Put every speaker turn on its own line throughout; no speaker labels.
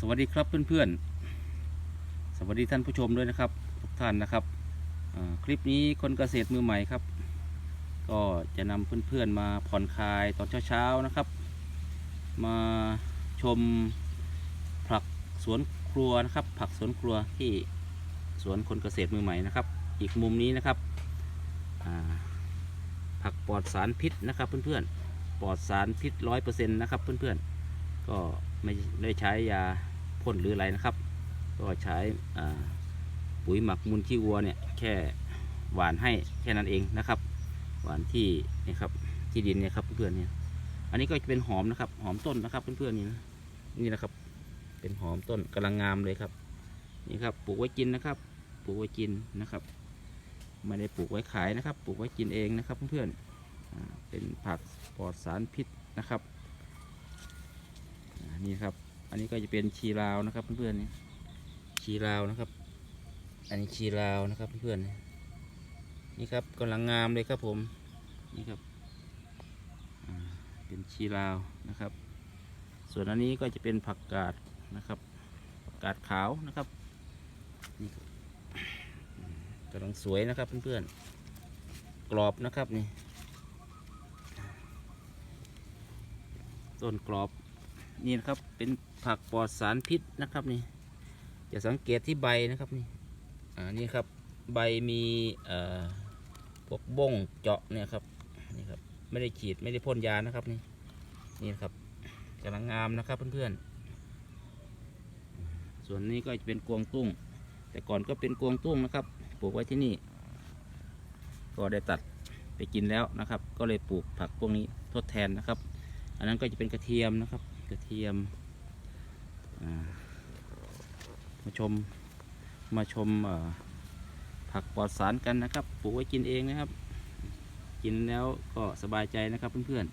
สวัสดีครับเพื่อนๆ สวัสดีท่านผู้ชมด้วยนะครับ ทุกท่านนะครับ คลิปนี้คนเกษตรมือใหม่ครับ ก็จะนำเพื่อนๆมาผ่อนคลายตอนเช้าๆนะครับ มาชมผักสวนครัวนะครับ ผักสวนครัวที่สวนคนเกษตรมือใหม่นะครับ อีกมุมนี้นะครับผักปลอดสารพิษนะครับเพื่อนๆปลอดสารพิษร้อยเปอร์เซ็นต์นะครับเพื่อนๆก็ ไม่ได้ใช้ยาพ่นหรืออะไรนะครับ ก็ใช้ปุ๋ยหมักมูลขี้วัวเนี่ยแค่หวานให้แค่นั้นเองนะครับ หวานที่นี่ครับที่ดินเนี่ยครับเพื่อนๆเนี่ยอันนี้ก็จะเป็นหอมนะครับ หอมต้นนะครับเพื่อนๆนี่นะนี่นะครับ เป็นหอมต้นกำลังงามเลยครับ นี่ครับปลูกไว้กินนะครับ ปลูกไว้กินนะครับไม่ได้ปลูกไว้ขายนะครับ ปลูกไว้กินเองนะครับเพื่อนๆเป็นผักปลอดสารพิษนะครับ นี่ครับ อันนี้ก็จะเป็นชีลาวนะครับเพื่อนๆนี่ชีลาวนะครับ อันนี้ชีลาวนะครับเพื่อนๆนี่ครับกำลังงามเลยครับผมนี่ครับเป็นชีลาวนะครับ ส่วนอันนี้ก็จะเป็นผักกาดนะครับกาดขาวนะครับนี่ครับกำลังสวยนะครับเพื่อนๆกรอบนะครับนี่ต้นกรอบ นี่นะครับเป็นผักปลอดสารพิษนะครับนี่จะสังเกตที่ใบนะครับนี่อ่านี่ครับใบมีเอ่อพวกบ้งเจาะเนี่ยครับนี่ครับไม่ได้ฉีดไม่ได้พ่นยานะครับนี่นี่ครับกำลังงามนะครับเพื่อนๆส่วนนี้ก็จะเป็นกวางตุ้ง แต่ก่อนก็เป็นกวางตุ้งนะครับปลูกไว้ที่นี่ ก็ได้ตัดไปกินแล้วนะครับ ก็เลยปลูกผักพวกนี้ทดแทนนะครับ อันนั้นก็จะเป็นกระเทียมนะครับ กระเทียมมาชมมาชมผักปลอดสารกันนะครับปลูกไว้กินเองนะครับ กินแล้วก็สบายใจนะครับเพื่อน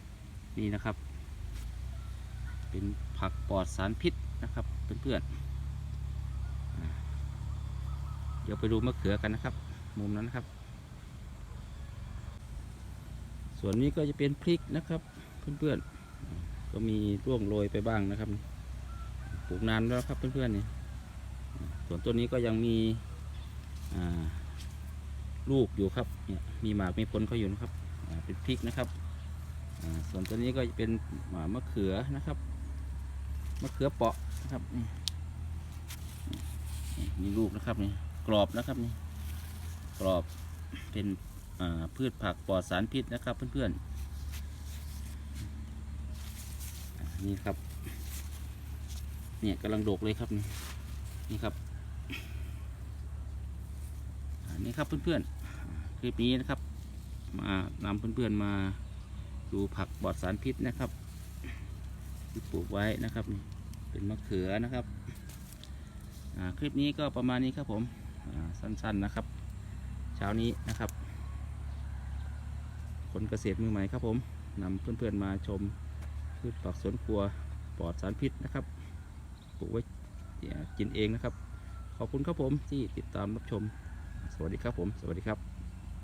ๆนี่นะครับ เป็นผักปลอดสารพิษนะครับเพื่อนๆเดี๋ยวไปดูมะเขือกันนะครับ มุมนั้นนะครับ ส่วนนี้ก็จะเป็นพริกนะครับเพื่อนๆ ก็มีร่วงโรยไปบ้างนะครับ ปลูกนานแล้วครับเพื่อนๆนี่ส่วนต้นนี้ก็ยังมีลูกอยู่ครับเนี่ยมีหมากมีผลเขาอยู่นะครับเป็นพริกนะครับส่วนต้นนี้ก็เป็นหมามะเขือนะครับมะเขือเปาะนะครับนี่มีลูกนะครับนี่กรอบนะครับนี่กรอบเป็นพืชผักปลอดสารพิษนะครับเพื่อนๆ นี่ครับ เนี่ยกำลังโดกเลยครับนี่นี่ครับ อันนี้ครับเพื่อนๆ คลิปนี้นะครับ มานำเพื่อนๆมาดูผักปลอดสารพิษนะครับที่ปลูกไว้นะครับนี่เป็นมะเขือนะครับ คลิปนี้ก็ประมาณนี้ครับผมสั้นๆนะครับ เช้านี้นะครับ คนเกษตรมือใหม่ครับผมนำเพื่อนๆมาชม พืชผักสวนครัวปลอดสารพิษนะครับปลูกไว้กินเองนะครับ ขอบคุณครับผมที่ติดตามรับชม สวัสดีครับผม สวัสดีครับ